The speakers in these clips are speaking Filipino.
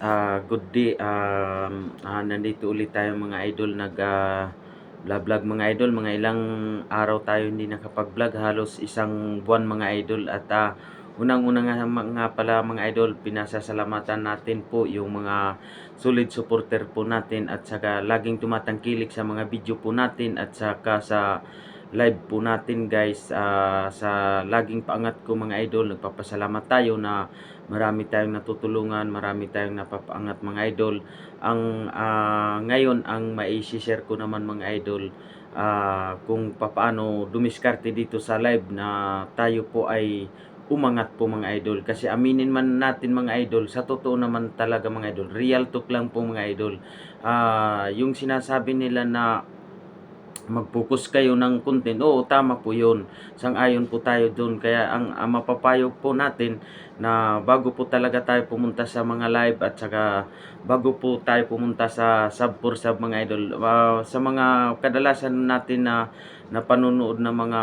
ah, good day. Um, ah, nandito ulit tayo mga idol. Nag ah, vlog mga idol. Mga ilang araw tayo hindi nakapag-vlog, halos isang buwan mga idol. At ah, unang-una nga, nga pala mga idol, pinasasalamatan natin po yung mga solid supporter po natin. At saka laging tumatangkilik sa mga video po natin. At saka sa live po natin guys. Ah, sa laging paangat ko mga idol nagpapasalamat tayo na marami tayong natutulungan marami tayong napapaangat mga idol. Ang ah, ngayon ang mai-share ko naman mga idol ah, kung papaano dumiskarte dito sa live na tayo po ay umangat po mga idol. Kasi aminin man natin mga idol sa totoo naman talaga mga idol real talk lang po mga idol. Ah, yung sinasabi nila na mag-focus kayo ng content. Oo, tama po yun. Sang-ayon po tayo doon. Kaya ang, ang mapapayo po natin na bago po talaga tayo pumunta sa mga live at saka bago po tayo pumunta sa sub for sub mga idol. ah, sa mga kadalasan natin na na ng mga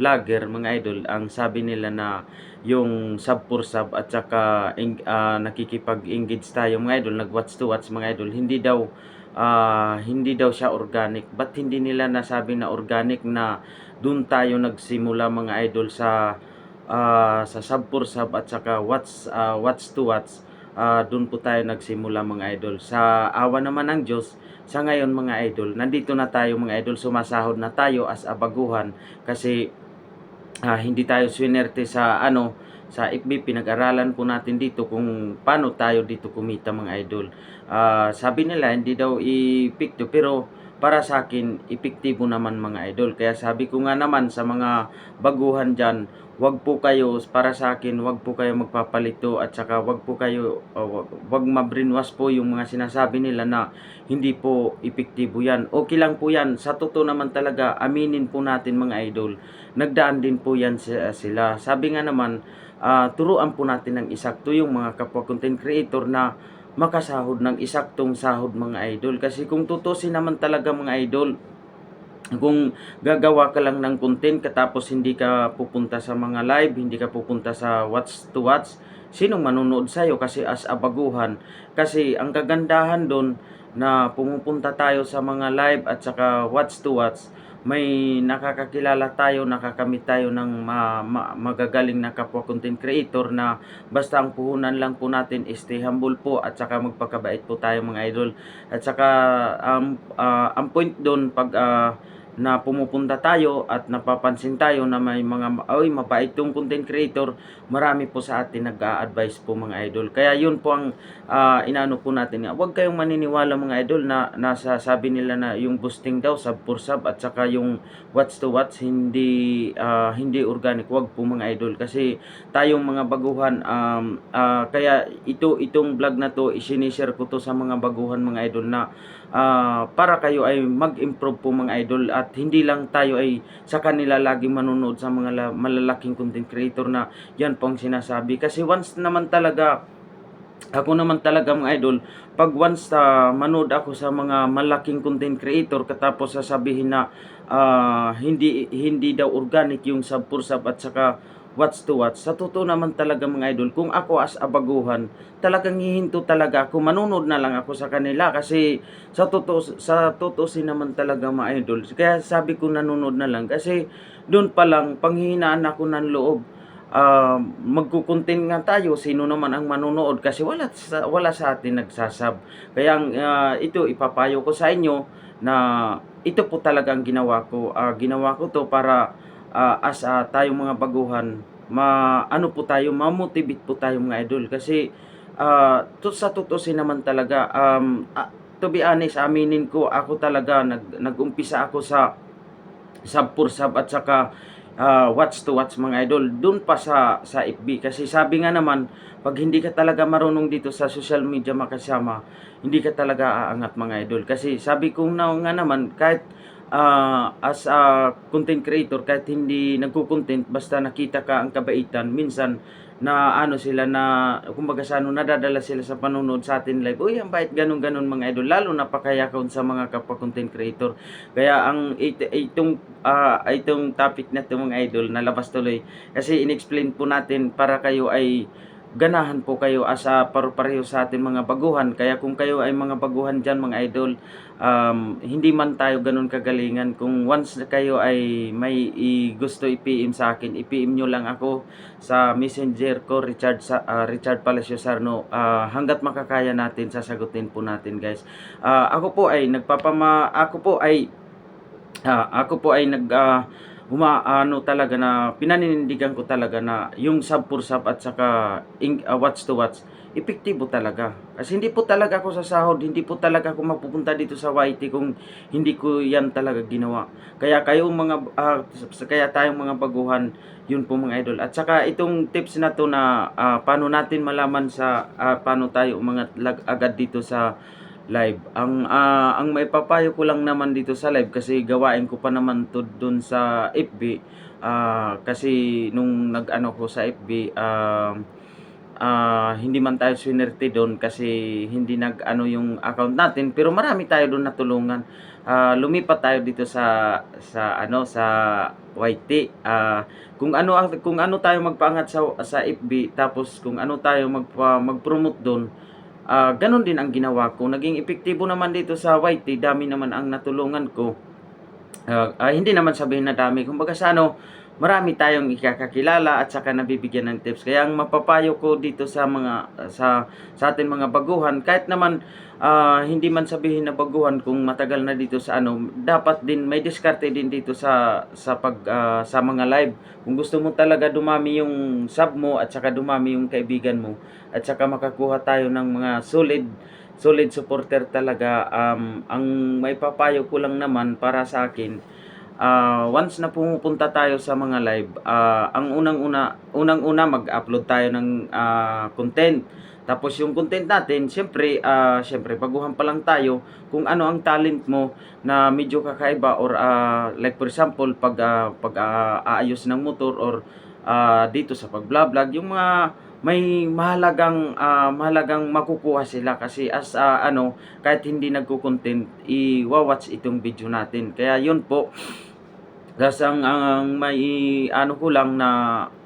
vlogger, mga idol, ang sabi nila na yung sub for sub at saka ah, nakikipag-engage tayo mga idol, nag-watch to watch mga idol, hindi daw ah, hindi daw siya organic. Ba't hindi nila nasabi na organic na doon tayo nagsimula mga idol sa ah, sa sub for sub at saka watch ah, watch to watch. Ah, doon po tayo nagsimula mga idol. Sa awa naman ng Diyos, sa ngayon mga idol, nandito na tayo mga idol, sumasahod na tayo as a baguhan kasi ah, hindi tayo swinerte sa ano sa FB pinag-aralan po natin dito kung paano tayo dito kumita mga idol. Ah, sabi nila hindi daw epekto pero para sa akin epektibo naman mga idol. Kaya sabi ko nga naman sa mga baguhan diyan, wag po kayo para sa akin, wag po kayo magpapalito at saka wag po kayo uh, wag, wag mabrinwas po yung mga sinasabi nila na hindi po epektibo yan. Okay lang po yan. Sa totoo naman talaga, aminin po natin mga idol. Nagdaan din po yan si- sila. Sabi nga naman, ah, turuan po natin ng isakto yung mga kapwa content creator na makasahod ng isaktong sahod mga idol. Kasi kung tutusin naman talaga mga idol, kung gagawa ka lang ng content katapos hindi ka pupunta sa mga live, hindi ka pupunta sa watch to watch, sinong manonood sa'yo kasi as a baguhan. Kasi ang kagandahan doon na pumupunta tayo sa mga live at saka watch to watch, may nakakakilala tayo, nakakamit tayo ng ma- ma- magagaling na kapwa content creator na basta ang puhunan lang po natin is stay humble po at saka magpakabait po tayo mga idol. At saka ang ah, ang point doon pag ah, na pumupunta tayo at napapansin tayo na may mga ay mabait yung content creator, marami po sa atin nag-a-advise po mga idol. Kaya yun po ang ah, inaano po natin. Huwag kayong maniniwala mga idol na nasa sabi nila na yung boosting daw sub for sub at saka yung watch to watch hindi ah, hindi organic. Huwag po mga idol kasi tayong mga baguhan um, ah, kaya ito itong vlog na to isinishare ko to sa mga baguhan mga idol na ah, para kayo ay mag-improve po mga idol at hindi lang tayo ay sa kanila lagi manonood sa mga la- malalaking content creator na yan po ang sinasabi. Kasi once naman talaga ako naman talaga mga idol pag once ah, manood ako sa mga malaking content creator katapos sasabihin na ah, hindi hindi daw organic yung sub for sub at saka watch to watch. Sa totoo naman talaga mga idol kung ako as a baguhan talagang hihinto talaga ako. Manunod na lang ako sa kanila kasi sa totoo sa totoo naman talaga mga idol. Kaya sabi ko nanonood na lang. Kasi doon pa lang panghihinaan ako ng loob. Uh, magkukontent nga tayo sino naman ang manonood kasi wala sa, wala sa atin nagsasab. Kaya ah, ito ipapayo ko sa inyo na ito po talaga ang ginawa ko. Ah, ginawa ko to para ah, as ah, tayong mga baguhan ma ano po tayo ma-motivate po tayo mga idol. Kasi ah, to, sa tutusin naman talaga um, ah, to be honest aminin ko ako talaga nag nagumpisa ako sa sub for sub at saka ah, watch to watch mga idol doon pa sa sa FB kasi sabi nga naman pag hindi ka talaga marunong dito sa social media makasama hindi ka talaga aangat mga idol. Kasi sabi ko na nga naman kahit ah, as a content creator kahit hindi nagko-content basta nakita ka ang kabaitan minsan na ano sila na kumbaga sa ano nadadala sila sa panonood sa atin live uy ang bait ganun ganun mga idol. Lalo na pakayakon sa mga kapwa content creator. Kaya ang it, itong ah, itong topic na to mga idol nalabas tuloy. Kasi inexplain po natin para kayo ay ganahan po kayo as a paru-pareho sa ating mga baguhan. Kaya kung kayo ay mga baguhan dyan mga idol, um, hindi man tayo ganun kagalingan. Kung once kayo ay may i- gusto i-PM sa akin, i-PM nyo lang ako sa messenger ko, Richard, sa, ah, Richard Palacio Sarno. Ah, hanggat makakaya natin, sasagutin po natin guys. Ah, ako po ay nagpapama, ako po ay Ah, ako po ay nag ah, umaano talaga na pinaninindigan ko talaga na yung sub for sub at saka ing, ah, watch to watch epektibo talaga. Kasi hindi po talaga ako sa sahod, hindi po talaga ako mapupunta dito sa YT kung hindi ko yan talaga ginawa. Kaya kayo mga ah, kaya tayong mga baguhan, yun po mga idol. At saka itong tips na to na ah, paano natin malaman sa ah, paano tayo umangat agad dito sa live. Ang ah, ang maipapayo ko lang naman dito sa live kasi gawain ko pa naman to doon sa FB. Ah, kasi nung nag-ano ko sa FB, um, ah, hindi man tayo swinerte doon kasi hindi nag-ano yung account natin pero marami tayo doon natulungan. Ah, lumipat tayo dito sa sa ano sa YT. Ah, kung ano kung ano tayo magpaangat sa sa FB tapos kung ano tayo magpa, mag-promote doon Ah, ganun din ang ginawa ko. Naging epektibo naman dito sa YT, dami naman ang natulungan ko. Ah, ah, hindi naman sabihin na dami. Kumbaga sa ano, marami tayong ikakakilala at saka nabibigyan ng tips. Kaya ang mapapayo ko dito sa mga sa sa atin mga baguhan, kahit naman ah, hindi man sabihin na baguhan kung matagal na dito sa ano, dapat din may diskarte din dito sa sa pag ah, sa mga live. Kung gusto mo talaga dumami yung sub mo at saka dumami yung kaibigan mo at saka makakuha tayo ng mga solid solid supporter talaga um, ang may papayo ko lang naman para sa akin ah, once na pumupunta tayo sa mga live ah, ang unang-una unang-una mag-upload tayo ng ah, content tapos yung content natin, syempre, ah, syempre baguhan pa lang tayo kung ano ang talent mo na medyo kakaiba or ah, like for example, pag ah, pag ah, aayos ng motor or ah, dito sa pag-vlog, yung mga may mahalagang ah, mahalagang makukuha sila kasi as ah, ano kahit hindi nagko-content i-watch itong video natin. Kaya yun po. Tapos ang, ang may ano ko lang na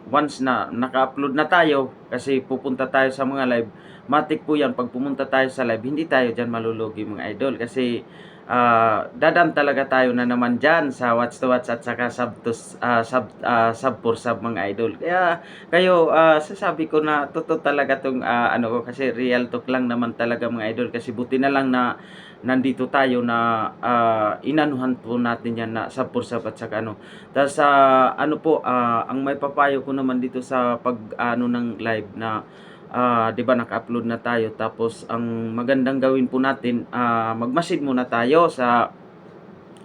once na naka-upload na tayo kasi pupunta tayo sa mga live, matik po yan. Pag pumunta tayo sa live, hindi tayo dyan malulugi mga idol. Kasi ah, dadan talaga tayo na naman dyan sa watch to watch at saka sub to ah, sub ah, sub for sub mga idol. Kaya kayo ah, sasabi ko na totoo talaga tong ah, ano ko kasi real talk lang naman talaga mga idol. Kasi buti na lang na nandito tayo na ah, inanuhan po natin yan na for sub at saka ano. Tapos sa ano po ah, ang may papayo ko naman dito sa pag ano ng live na ah, 'di ba naka-upload na tayo. Tapos ang magandang gawin po natin ah, magmasid muna tayo sa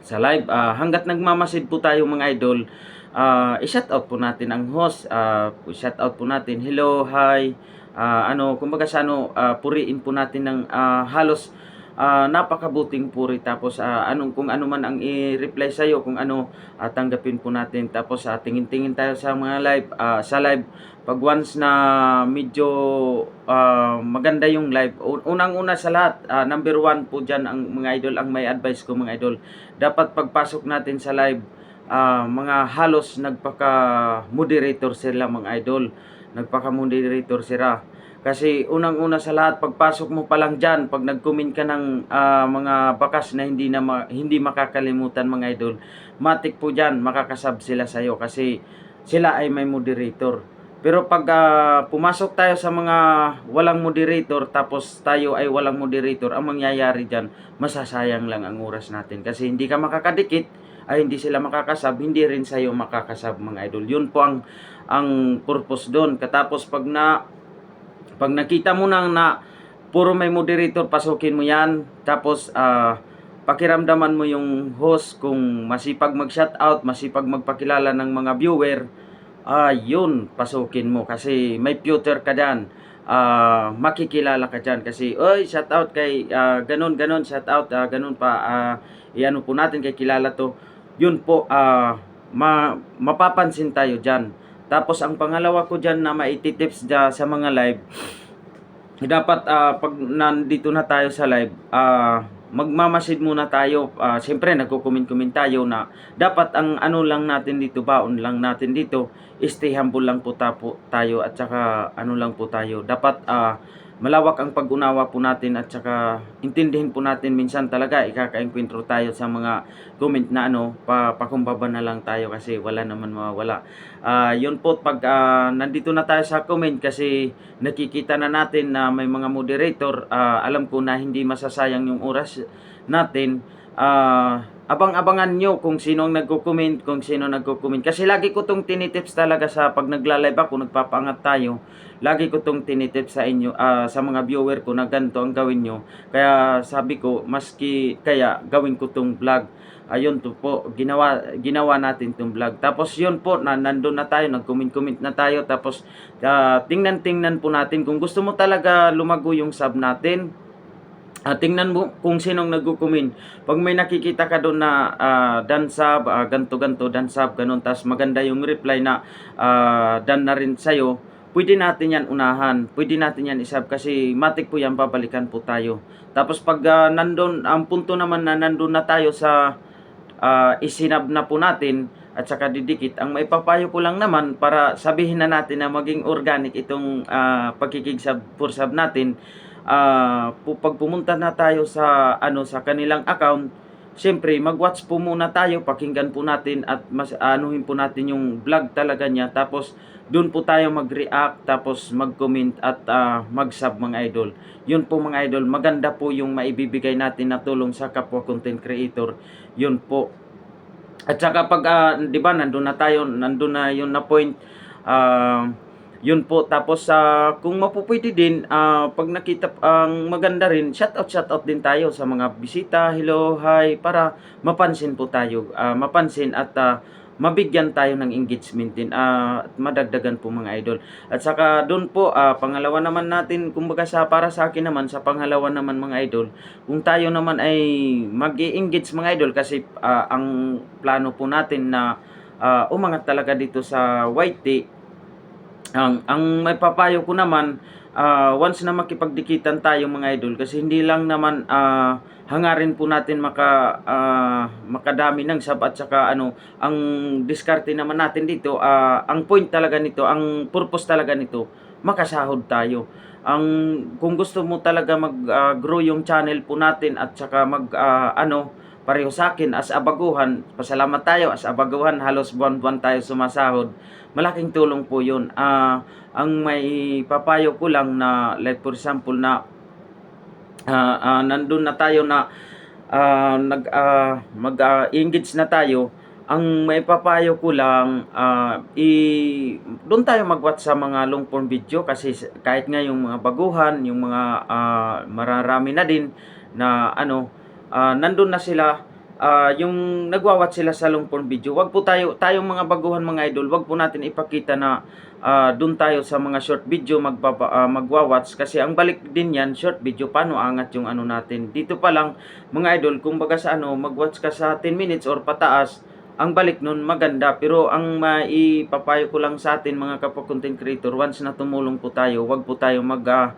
sa live. Ah, hanggat nagmamasid po tayo mga idol ah, i-shout out po natin ang host. Ah, i-shout out po natin hello hi. Ah, ano kumbaga sa ano ah, puriin po natin ng ah, halos ah, napakabuting puri. Tapos ah, anong kung ano man ang i-reply sa iyo kung ano ah, tanggapin po natin. Tapos ah, tingin-tingin tayo sa mga live ah, sa live. Pag once na medyo ah, maganda yung live unang-una sa lahat ah, number one po dyan ang mga idol ang may advice ko mga idol. Dapat pagpasok natin sa live ah, mga halos nagpaka moderator sila mga idol. Nagpaka moderator sila kasi unang-una sa lahat, pagpasok mo pa lang dyan, pag nag-comment ka ng ah, mga bakas na hindi na ma- hindi makakalimutan mga idol, matik po dyan, makakasab sila sa'yo kasi sila ay may moderator. Pero pag ah, pumasok tayo sa mga walang moderator tapos tayo ay walang moderator, ang mangyayari dyan, masasayang lang ang oras natin. Kasi hindi ka makakadikit, ay hindi sila makakasab, hindi rin sa'yo makakasab mga idol. Yun po ang, ang purpose doon. Katapos pag na pag nakita mo nang na puro may moderator, pasukin mo yan. Tapos, ah, pakiramdaman mo yung host kung masipag mag-shoutout, masipag magpakilala ng mga viewer, ah, yun, pasukin mo. Kasi may future ka dyan. Ah, makikilala ka dyan. Kasi, oy, shoutout kay, ah, ganun, ganun, shoutout, ah, ganun pa, ah, iano po natin kay kilala to. Yun po, ah, ma mapapansin tayo dyan. Tapos ang pangalawa ko diyan na maititips dyan sa mga live, dapat ah, pag nandito na tayo sa live, ah, magmamasid muna tayo. Ah, Siyempre, nagko-comment-comment tayo na dapat ang ano lang natin dito, baon lang natin dito, stay humble lang po tapo, tayo at saka ano lang po tayo. Dapat ah, malawak ang pag-unawa po natin at saka intindihin po natin minsan talaga ikaka-enkwentro tayo sa mga comment na ano, pa, pakumbaba na lang tayo kasi wala naman mawawala. Ah, yun po pag ah, nandito na tayo sa comment kasi nakikita na natin na may mga moderator, ah, alam ko na hindi masasayang yung oras natin. Ah, abang-abangan nyo kung sino ang nagko-comment, kung sino nagko-comment. Kasi lagi ko tong tinitips talaga sa pag nagla-live ako, nagpapaangat tayo. Lagi ko tong tinitips sa inyo, ah, sa mga viewer ko na ganito ang gawin nyo. Kaya sabi ko, maski kaya gawin ko tong vlog ayun to po ginawa ginawa natin tong vlog tapos yun po na nandun na tayo nag-comment-comment na tayo tapos ah, tingnan-tingnan po natin kung gusto mo talaga lumago yung sub natin Ah, tingnan mo kung sinong nagko-comment. Pag may nakikita ka doon na ah, dan sub, ah, ganto ganto dan sub, ganun, tas maganda yung reply na ah, dan na rin sa'yo, pwede natin yan unahan. Pwede natin yan isab kasi matik po yan, babalikan po tayo. Tapos pag ah, nandun, ang punto naman na nandun na tayo sa ah, isinab na po natin at saka didikit, ang maipapayo ko lang naman para sabihin na natin na maging organic itong ah, pagkikigsab for sub natin, pu- pag pumunta na tayo sa ano sa kanilang account, Siyempre, mag-watch po muna tayo, pakinggan po natin at mas anuhin po natin yung vlog talaga niya. Tapos doon po tayo mag-react, tapos mag-comment at ah, mag-sub mga idol. Yun po mga idol, maganda po yung maibibigay natin na tulong sa kapwa content creator. Yun po. At saka pag, ah, di ba, nandun na tayo, nandun na yun na point, ah, yun po. Tapos, sa kung mapupwede din, ah, pag nakita, ang maganda rin, shout out, shout out din tayo sa mga bisita, hello, hi, para mapansin po tayo, ah, mapansin at ah, mabigyan tayo ng engagement din ah, at madagdagan po mga idol. At saka doon po, ah, pangalawa naman natin, kumbaga sa para sa akin naman, sa pangalawa naman mga idol, kung tayo naman ay mag engage mga idol kasi ah, ang plano po natin na ah, umangat talaga dito sa tea, ang ang may papayo ko naman ah, once na makipagdikitan tayo mga idol kasi hindi lang naman ah, hangarin po natin maka ah, makadami ng sub at saka ano ang diskarte naman natin dito ah, ang point talaga nito ang purpose talaga nito makasahod tayo. Ang kung gusto mo talaga mag ah, grow yung channel po natin at saka mag ah, ano pareho sa akin as abaguhan pasalamat tayo as abaguhan halos buwan-buwan tayo sumasahod malaking tulong po yun. Ah, ang may papayo ko lang na like for example na ah, ah, nandun na tayo na ah, nag ah, mag-engage na tayo ang may papayo ko lang ah, i doon tayo mag-watch sa mga long form video kasi kahit nga yung mga baguhan yung mga ah, mararami na din na ano ah, nandun na sila. Ah, yung nagwa-watch sila sa long form video, wag po tayo, tayong mga baguhan mga idol, wag po natin ipakita na ah, doon tayo sa mga short video magbaba, ah, magwa-watch kasi ang balik din yan, short video, paano angat yung ano natin. Dito pa lang, mga idol, kung baga sa ano, mag-watch ka sa 10 minutes or pataas, ang balik nun maganda. Pero ang maipapayo ko lang sa atin mga kapwa content creator once na tumulong po tayo wag po tayo mag ah,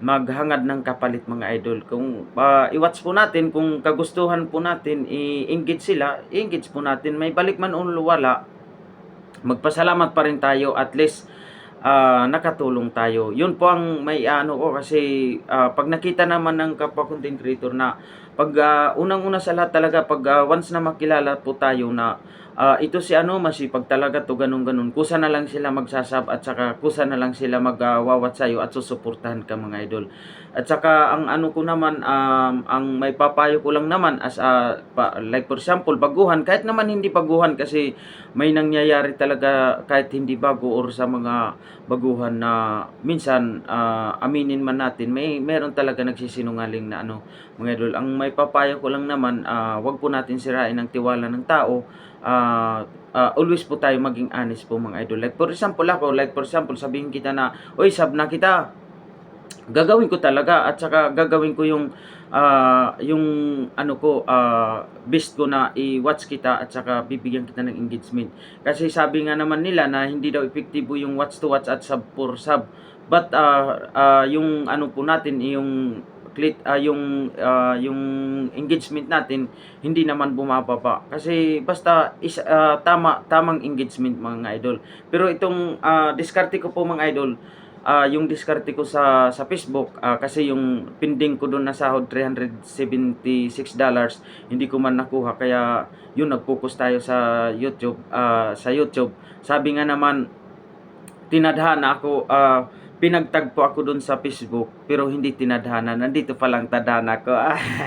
maghangad ng kapalit mga idol. Kung ah, i-watch po natin, kung kagustuhan po natin, i-engage sila, i-engage po natin. May balik man o wala, magpasalamat pa rin tayo at least ah, nakatulong tayo. Yun po ang may ano ko kasi ah, pag nakita naman ng kapwa content creator na pag ah, unang-una sa lahat talaga pag ah, once na makilala po tayo na ah, ito si ano masipag talaga to ganun ganun kusa na lang sila magsasab at saka kusa na lang sila magwawat sa'yo at susuportahan ka mga idol. At saka ang ano ko naman um, ang may papayo ko lang naman as a pa, like for example baguhan. Kahit naman hindi baguhan kasi may nangyayari talaga kahit hindi bago or sa mga baguhan na minsan ah, aminin man natin may meron talaga nagsisinungaling na ano mga idol. Ang may papayo ko lang naman ah, wag po natin sirain ang tiwala ng tao ah, ah, always po tayo maging honest po mga idol. Like for example ako like for example sabihin kita na oy sub na kita. Gagawin ko talaga at saka gagawin ko yung ah, yung ano ko ah, best ko na i-watch kita at saka bibigyan kita ng engagement. Kasi sabi nga naman nila na hindi daw epektibo yung watch to watch at sub for sub. But ah, ah, yung ano po natin yung clit ah, yung ah, yung engagement natin hindi naman bumababa. Kasi basta is, ah, tama tamang engagement mga idol. Pero itong ah, diskarte ko po mga idol ah, yung diskarte ko sa sa Facebook ah, kasi yung pending ko doon na sahod 376 dollars hindi ko man nakuha. Kaya yun nag-focus tayo sa YouTube ah, sa YouTube. Sabi nga naman tinadhana ako ah, pinagtagpo ako doon sa Facebook pero hindi tinadhana. Nandito pa lang tadhana ko.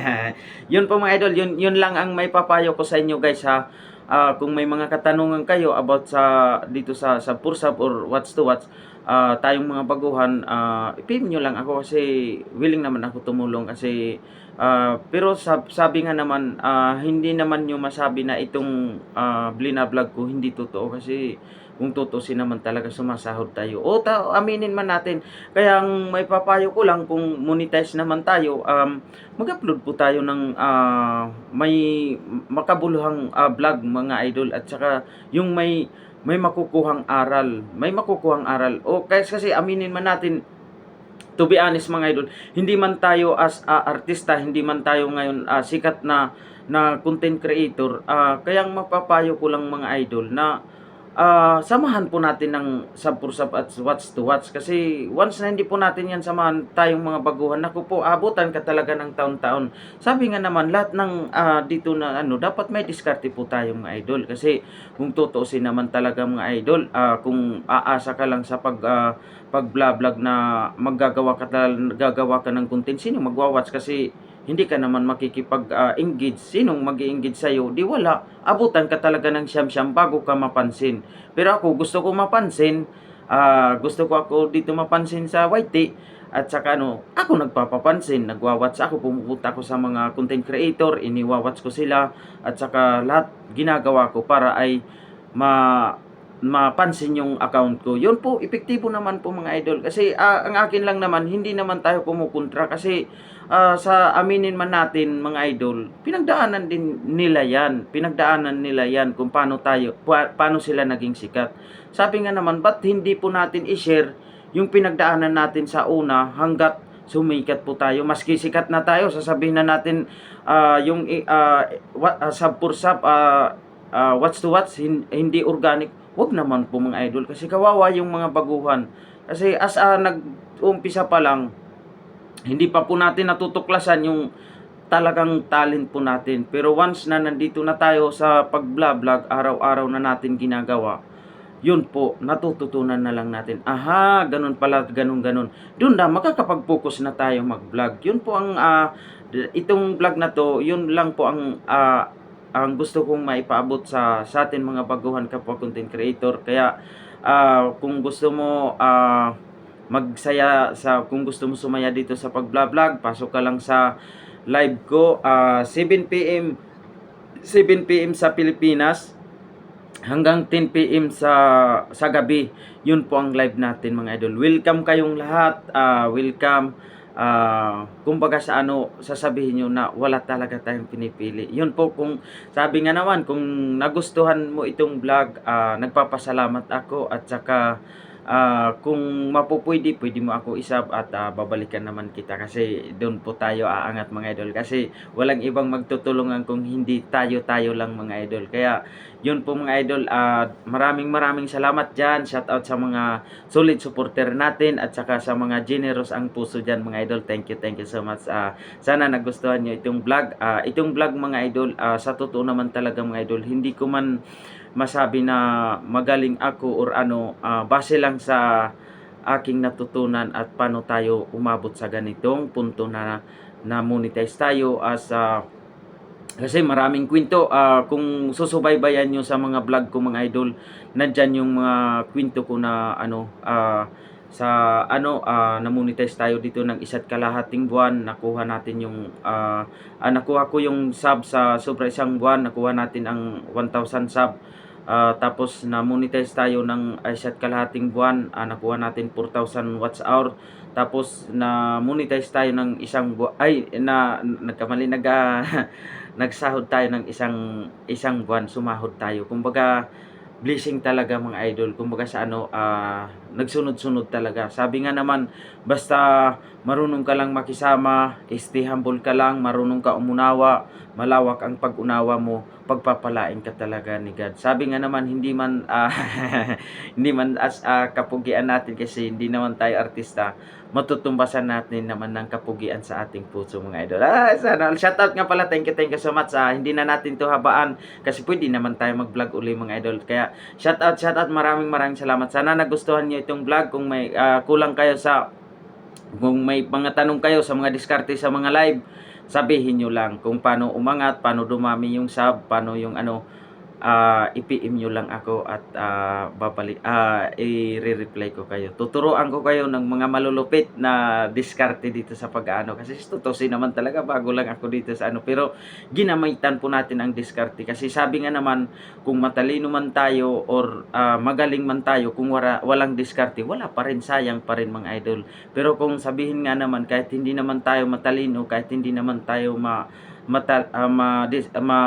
Yun po mga idol yun yun lang ang may papayo ko sa inyo guys ha. Ah, kung may mga katanungan kayo about sa dito sa sa Pursap or what's to what's ah, tayong mga baguhan uh, ipim nyo lang ako kasi willing naman ako tumulong kasi ah, pero sab- sabi nga naman ah, hindi naman nyo masabi na itong uh, blog ko hindi totoo kasi kung tutusin naman talaga sumasahod tayo. O ta aminin man natin. Kaya ang may papayo ko lang kung monetize naman tayo, um, mag-upload po tayo ng ah, may makabuluhang ah, vlog mga idol at saka yung may may makukuhang aral. May makukuhang aral. O kaya kasi aminin man natin to be honest mga idol, hindi man tayo as ah, artista, hindi man tayo ngayon ah, sikat na na content creator, ah, kaya ang mapapayo ko lang mga idol na ah, samahan po natin ng sub-sub at watch to watch kasi once na hindi po natin yan samahan tayong mga baguhan naku po abutan ka talaga ng taon-taon. Sabi nga naman lahat ng ah, dito na ano dapat may diskarte po tayong mga idol. Kasi kung tutuusin naman talaga mga idol ah, kung aasa ka lang sa pag ah, pag vlog na maggagawa ka tal- gagawa ka ng content sino magwa-watch? Kasi hindi ka naman makikipag-engage. Sinong mag engage sa'yo? Di wala. Abutan ka talaga ng siyam-siyam bago ka mapansin. Pero ako, gusto ko mapansin. ah, gusto ko ako dito mapansin sa YT. At saka ano, ako nagpapapansin. Nagwawatch ako. Pumupunta ako sa mga content creator. Iniwawatch ko sila. At saka lahat ginagawa ko para ay ma mapansin yung account ko. Yun po, epektibo naman po mga idol. Kasi ah, ang akin lang naman, hindi naman tayo kumukontra. Kasi ah, sa aminin man natin mga idol, pinagdaanan din nila yan. Pinagdaanan nila yan kung paano tayo, pa- paano sila naging sikat. Sabi nga naman, ba't hindi po natin i-share yung pinagdaanan natin sa una hanggat sumikat po tayo. Maski sikat na tayo, sasabihin na natin ah, yung uh, what, uh, sub for sub, ah, ah, what's to what's, hin- hindi organic. Wag naman po mga idol kasi kawawa yung mga baguhan. Kasi as a nag-umpisa pa lang, hindi pa po natin natutuklasan yung talagang talent po natin. Pero once na nandito na tayo sa pag-vlog, araw-araw na natin ginagawa, yun po, natututunan na lang natin. Aha, ganun pala, ganun, ganun. Doon na, makakapag-focus na tayo mag-vlog. Yun po ang, ah, itong vlog na to, yun lang po ang, ah, ang gusto kong maipaabot sa, sa atin mga baguhan kapwa content creator. Kaya, ah, kung gusto mo, ah, magsaya sa kung gusto mo sumaya dito sa pag-vlog, pasok ka lang sa live ko ah, 7 PM 7 PM sa Pilipinas hanggang 10 PM sa sa gabi. Yun po ang live natin mga idol. Welcome kayong lahat. ah, welcome. Ah, kumbaga sa ano, sasabihin nyo na wala talaga tayong pinipili. Yun po kung sabi nga naman kung nagustuhan mo itong vlog, ah, nagpapasalamat ako at saka Ah, kung mapupwede, pwede mo ako isab at ah, babalikan naman kita kasi doon po tayo aangat mga idol kasi walang ibang magtutulungan kung hindi tayo-tayo lang mga idol. Kaya yun po mga idol, at maraming maraming salamat dyan. Shout out sa mga solid supporter natin at saka sa mga generous ang puso dyan mga idol. Thank you, thank you so much. Ah, sana nagustuhan nyo itong vlog. Ah, itong vlog mga idol, ah, sa totoo naman talaga mga idol, hindi ko man masabi na magaling ako or ano, ah, base lang sa aking natutunan at paano tayo umabot sa ganitong punto na na monetize tayo as ah, kasi maraming kwento. Ah, kung susubaybayan nyo sa mga vlog ko mga idol nandyan yung mga kwento ko na ano ah, sa ano ah, na-monetize tayo dito ng isa't kalahating buwan nakuha natin yung ah, ah, nakuha ko yung sub sa sobra isang buwan nakuha natin ang 1,000 sub Ah, tapos na monetize tayo ng isa't kalahating buwan, ah, nakuha natin 4,000 watts hour. Tapos na monetize tayo ng isang buwan, ay na nagkamali nag ah, nagsahod tayo ng isang isang buwan, sumahod tayo. Kumbaga blessing talaga mga idol. Kumbaga sa ano, ah, nagsunod-sunod talaga. Sabi nga naman, basta marunong ka lang makisama, stay humble ka lang, marunong ka umunawa, malawak ang pag-unawa mo, pagpapalain ka talaga ni God. Sabi nga naman, hindi man ah, hindi man as ah, kapugian natin kasi hindi naman tayo artista, matutumbasan natin naman ng kapugian sa ating puso mga idol. Ah, sana shout out nga pala. Thank you, thank you so much. Ah, hindi na natin 'to habaan kasi pwede naman tayo mag-vlog uli mga idol. Kaya shout out, shout out. Maraming maraming salamat. Sana nagustuhan niyo itong vlog. Kung may ah, kulang kayo sa kung may mga tanong kayo sa mga diskarte sa mga live, sabihin nyo lang kung paano umangat, paano dumami yung sub, paano yung ano, ah i-PM nyo lang ako at ah, babalik, ah, i-reply ko kayo. Tuturuan ko kayo ng mga malulupit na diskarte dito sa pag-ano. Kasi tutusin naman talaga, bago lang ako dito sa ano. Pero ginamitan po natin ang diskarte. Kasi sabi nga naman, kung matalino man tayo or ah, magaling man tayo, kung wala, walang diskarte, wala pa rin, sayang pa rin mga idol. Pero kung sabihin nga naman, kahit hindi naman tayo matalino, kahit hindi naman tayo ma, mata, ah, ma, dis, ah, ma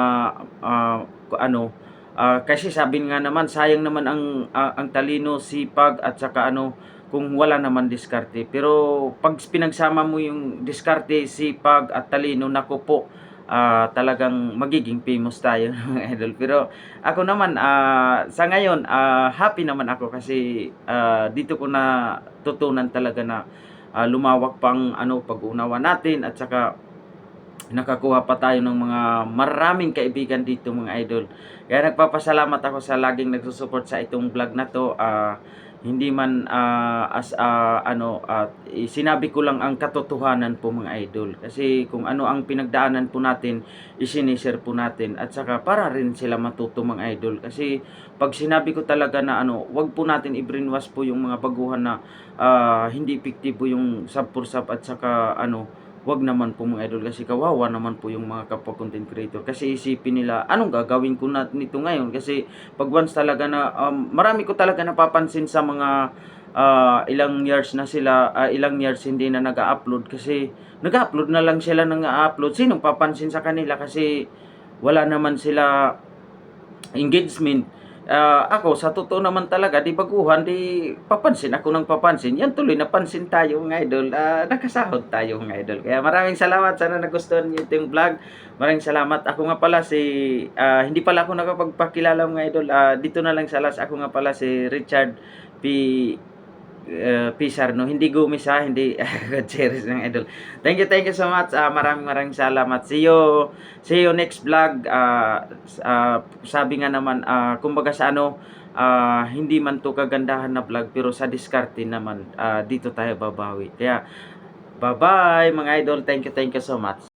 ah, ano, Ah, kasi sabi nga naman sayang naman ang ah, ang talino, sipag at saka ano kung wala naman diskarte. Pero pag pinagsama mo yung diskarte, sipag at talino, nako po, ah, talagang magiging famous tayo mga idol. Pero ako naman ah, sa ngayon ah, happy naman ako kasi ah, dito ko na tutunan talaga na ah, lumawak pang ano pag-unawa natin at saka nakakuha pa tayo ng mga maraming kaibigan dito mga idol. Kaya nagpapasalamat ako sa laging nagsusupport sa itong vlog na to. Ah, hindi man ah, as ah, ano at sinabi ko lang ang katotohanan po mga idol. Kasi kung ano ang pinagdaanan po natin, isinishare po natin at saka para rin sila matuto mga idol. Kasi pag sinabi ko talaga na ano, wag po natin i-brainwash po yung mga baguhan na ah, hindi epektibo yung sub at saka ano wag naman po mga idol kasi kawawa naman po yung mga kapwa content creator. Kasi isipin nila anong gagawin ko na nito ngayon? Kasi pag once talaga na um, marami ko talaga napapansin sa mga ah, ilang years na sila ah, ilang years hindi na nag-upload kasi nag-upload na lang sila nang upload sinong papansin sa kanila? Kasi wala naman sila engagement Ah, ako sa totoo naman talaga di baguhan di papansin. Ako ng papansin. Yan tuloy napansin tayo mga idol. Ah, nakasahod tayo mga idol. Kaya maraming salamat. Sana nagustuhan niyo itong vlog. Maraming salamat. Ako nga pala si ah, hindi pala ako nakapagpakilala mga idol. Ah, dito na lang sa last. Ako nga pala si Richard P uh, Pisar no? Hindi ha? Hindi Gutierrez ng idol. Thank you thank you so much. Ah, maraming maraming salamat. See you see you next vlog. S- ah, sabi nga naman ah, kumbaga sa ano ah, hindi man to kagandahan na vlog pero sa diskarte naman ah, dito tayo babawi. Kaya bye bye mga idol. Thank you thank you so much